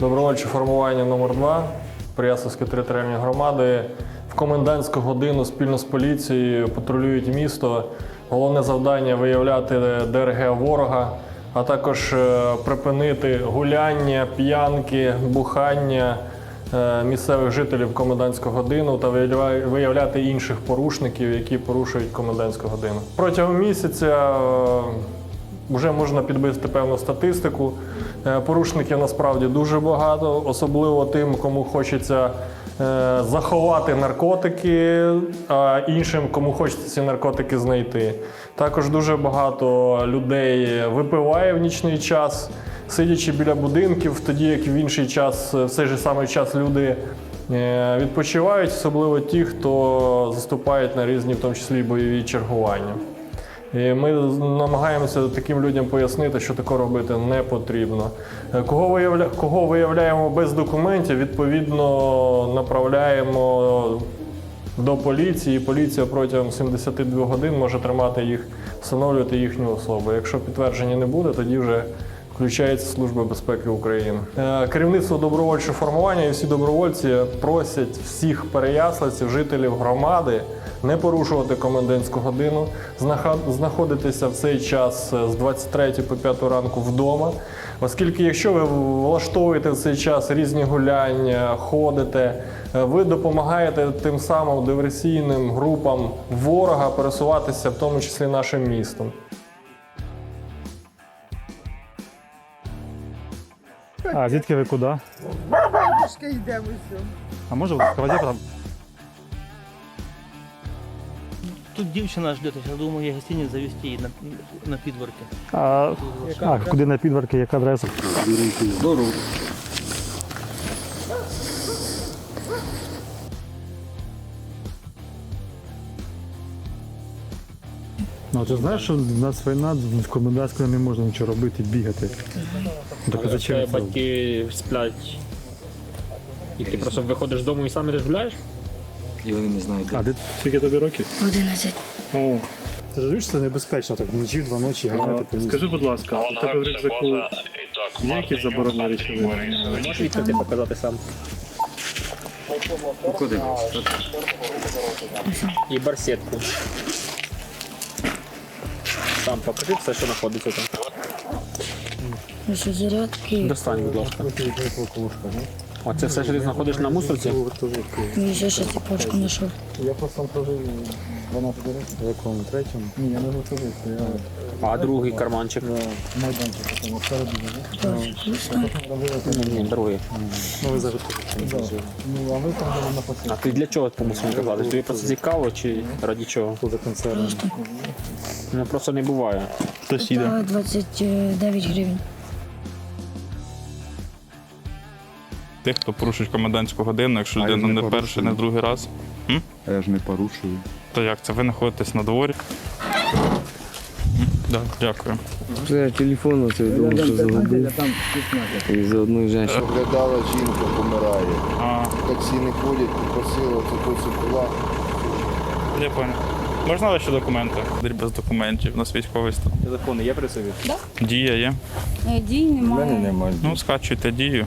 Добровольче формування номер 2 Приясовської територіальної громади в комендантську годину спільно з поліцією патрулюють місто. Головне завдання виявляти ДРГ ворога, а також е, припинити гуляння, п'янки, бухання е, місцевих жителів комендантську годину та виявляти інших порушників, які порушують комендантську годину. Протягом місяця е, вже можна підбити певну статистику. Е, Порушників насправді дуже багато, особливо тим, кому хочеться е, заховати наркотики, а іншим, кому хочеться ці наркотики знайти. Також дуже багато людей випиває в нічний час, сидячи біля будинків, тоді як в інший час, в цей же самий час люди е, відпочивають, особливо ті, хто заступають на різні, в тому числі бойові чергування. І ми намагаємося таким людям пояснити, що таке робити не потрібно. Е, Кого, виявля... Кого виявляємо без документів, відповідно направляємо до поліції. Поліція протягом 72 годин може тримати їх, встановлювати їхню особу. Якщо підтвердження не буде, тоді вже включається Служба безпеки України. Е, Керівництво добровольчого формування і всі добровольці просять всіх переяславців, жителів громади не порушувати комендантську годину, знаходитися в цей час е, з 23 по 5 ранку вдома. Оскільки, якщо ви влаштовуєте в цей час різні гуляння, ходите, е, ви допомагаєте тим самим диверсійним групам ворога пересуватися, в тому числі нашим містом. А звідки ви куди? Пішки йдемо все. А може в складі там? Тут дівчина ждет, я думаю, я гостиниць завести її на, на підворки. А, а куди на підварки, яка адреса? Ну, ти знаєш, що в нас війна, в комендантську не можна нічого робити, бігати. Так а зачем це? батьки сплять. І ти просто виходиш з дому і сам ідеш гуляєш? І вони не знають. А де скільки тобі років? 11. О, ти розумієш, це небезпечно так вночі, два ночі ганяти по. Скажи, будь ласка, у тебе в рюкзаку є якісь заборонені речовини? Можеш відкрити показати сам. Куди? І барсетку. Сам покажи все, що знаходиться там. Зарядки. Достань, будь ласка. О, це все, що ти знаходиш на мусорці? І ще ще цепочку знайшов. Я просто прожив 12 років. В якому третьому? Ні, я не готовий, я А другий карманчик? майданчик такому всередині. Ні, ні, другий. Ну ви заготовили. Ну, а ви там були на А ти для чого по мусорці кладеш? Тобі просто цікаво чи раді чого? за концертом. Ну просто не буває. Хтось Та 29 гривень. Тих, хто порушить комендантську годину, якщо А я людина ж не не перший, не другий раз. А я ж не порушую. То як це? Ви знаходитесь на дворі? Да, дякую. Я телефон оце думав, що загубив. І за одної жінки. Оглядала жінка, помирає. А, Таксі не ходять, попросила, це тут була. я понял. Можна ваші документи? Без документів, у нас військовий стан. Телефони є при собі? Дія є. Дій немає. немає. Ну, скачуйте дію.